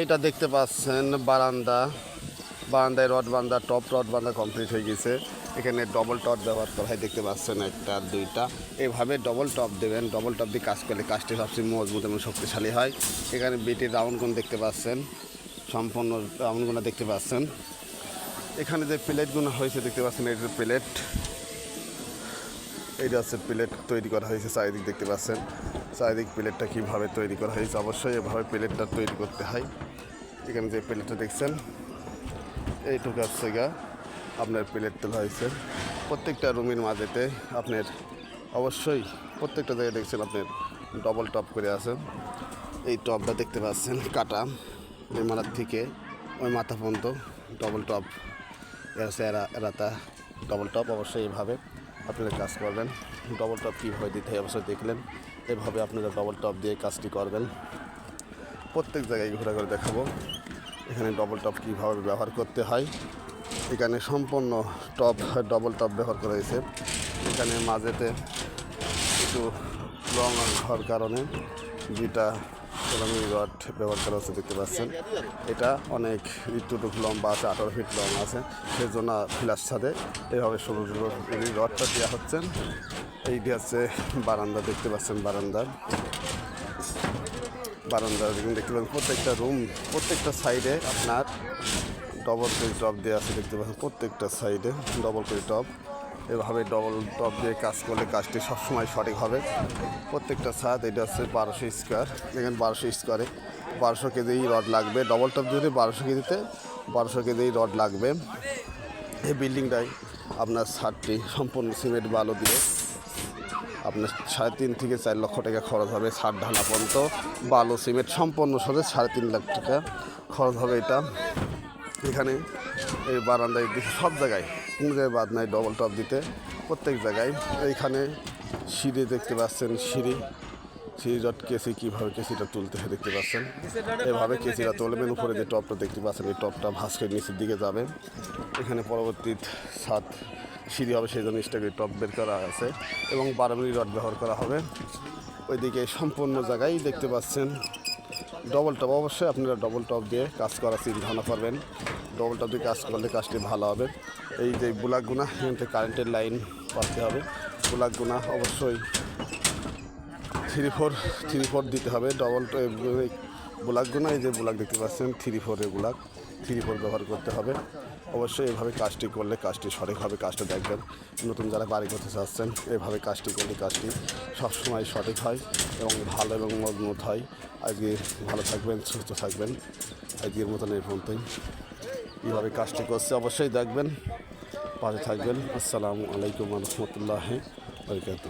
এইটা দেখতে পাচ্ছেন, বারান্দা। বারান্দায় রড বান্ধা টপ রড বান্ধা কমপ্লিট হয়ে গেছে। এখানে ডবল টপ ব্যবহার করা হয়, দেখতে পাচ্ছেন একটা, দুইটা। এইভাবে ডবল টপ দেবেন ডবল টপ দিয়ে কাজ করলে কাজটি সবচেয়ে মজবুত এবং শক্তিশালী হয়। এখানে বিটির রাউন্ড কোন দেখতে পাচ্ছেন, সম্পূর্ণ রাউন্ডগুলো দেখতে পাচ্ছেন। এখানে যে প্লেটগুলো হয়েছে, দেখতে পাচ্ছেন এটা প্লেট এইটা হচ্ছে প্লেট তৈরি করা হয়েছে, চারিদিক দেখতে পাচ্ছেন। চারিদিক প্লেটটা কীভাবে তৈরি করা হয়েছে? অবশ্যই এভাবে প্লেটটা তৈরি করতে হয়। এখানে যে প্লেটটা দেখছেন, এইটুকু হচ্ছে গা আপনার প্লেট তোলা হয়েছে। প্রত্যেকটা রুমের মাঝেতে আপনার অবশ্যই প্রত্যেকটা জায়গায় দেখছেন আপনার ডবল টপ করে আছে। এই টপটা দেখতে পাচ্ছেন, কাটা। এই মাথার থেকে ওই মাথা পর্যন্ত ডবল টপ হচ্ছে এরা এরাতা ডবল টপ অবশ্যই এভাবে আপনারা কাজ করবেন। ডবল টপ কীভাবে দিতে হয় অবশ্যই দেখলেন। এভাবে আপনারা ডবল টপ দিয়ে কাজটি করবেন। প্রত্যেক জায়গায় ঘোরা করে দেখাবো। এখানে ডবল টপ কীভাবে ব্যবহার করতে হয়। এখানে সম্পূর্ণ টপ ডবল টপ ব্যবহার করা হয়েছে। এখানে মাঝেতে একটু লং হওয়ার কারণে দুইটা সোলামি রড ব্যবহার করা হচ্ছে, দেখতে পাচ্ছেন। এটা অনেক একটুটুক লম্বা আছে, আঠারো ফিট লং আছে। সেই জন্য ফিলার সাথে এভাবে এই রডটা দেওয়া হচ্ছেন এইটি হচ্ছে বারান্দা, দেখতে পাচ্ছেন বারান্দা বারান্দা দেখুন, দেখতে পাচ্ছেন প্রত্যেকটা রুম প্রত্যেকটা সাইডে আপনার ডবল করে টপ দেওয়া আছে, দেখতে পাচ্ছেন প্রত্যেকটা সাইডে ডবল করে টপ এভাবে ডবল টপ দিয়ে কাজ করলে কাজটি সবসময় সঠিক হবে। প্রত্যেকটা ছাদ, এটা হচ্ছে বারোশো স্কোয়ার এখানে বারোশো স্কোয়ারে বারোশো কেজি রড লাগবে। ডবল টপ যদি বারোশো কেজিতে বারোশো কেজি রড লাগবে। এই বিল্ডিংটাই আপনার ছাদটি সম্পূর্ণ সিমেন্ট বালু দিয়ে আপনার সাড়ে তিন থেকে চার লক্ষ টাকা খরচ হবে সার ঢালা পর্যন্ত, বালু, সিমেন্ট সম্পন্ন সরে সাড়ে তিন লাখ টাকা খরচ হবে এটা। এখানে এই বারান্দায় সব জায়গায়, কোনো জায়গায় বাদ নাই ডবল টপ দিতে, প্রত্যেক জায়গায়। এইখানে সিঁড়ি দেখতে পাচ্ছেন, সিঁড়ি। সিঁড়ি ডট কেসি কীভাবে কেসিটা তুলতে হয় দেখতে পাচ্ছেন। এভাবে কেসিটা তুলবেন, উপরে যে টপটা দেখতে পাচ্ছেন, এই টপটা ভাস্কের নিচের দিকে যাবে। এখানে পরবর্তী সাত সিঁড়ি হবে, সেই জন্য স্টাকে টপ বের করা আছে এবং বারো রড ব্যবহার করা হবে। ওইদিকে সম্পূর্ণ জায়গায় দেখতে পাচ্ছেন ডবল টপ অবশ্যই আপনারা ডবল টপ দিয়ে কাজ করার চিন্তা ভাবনা করবেন। ডবল টপ দিয়ে কাজ করলে কাজটি ভালো হবে। এই যে বুলাকগুনা এখান থেকে কারেন্টের লাইন পাতে হবে। বুলাকগুনা অবশ্যই থ্রি ফোর থ্রি ফোর দিতে হবে ডবল ব্লাকগুলো এই যে ব্লাক দেখতে পাচ্ছেন, থ্রি ফোরের ব্লাক, থ্রি ফোর ব্যবহার করতে হবে। অবশ্যই এভাবে কাজটি করলে কাজটি সঠিকভাবে কাজটা দেখবেন। নতুন যারা বাড়ি করতে চাচ্ছেন, এভাবে কাজটি করলে কাজটি সবসময় সঠিক হয় এবং ভালো এবং মজবুত হয়। আজকে ভালো থাকবেন, সুস্থ থাকবেন। আজকের মতন এই পর্যন্তই। কীভাবে কাজটি করছে, অবশ্যই দেখবেন। পাশে থাকবেন। আসসালামু আলাইকুম রহমতুল্লাহ বরকাত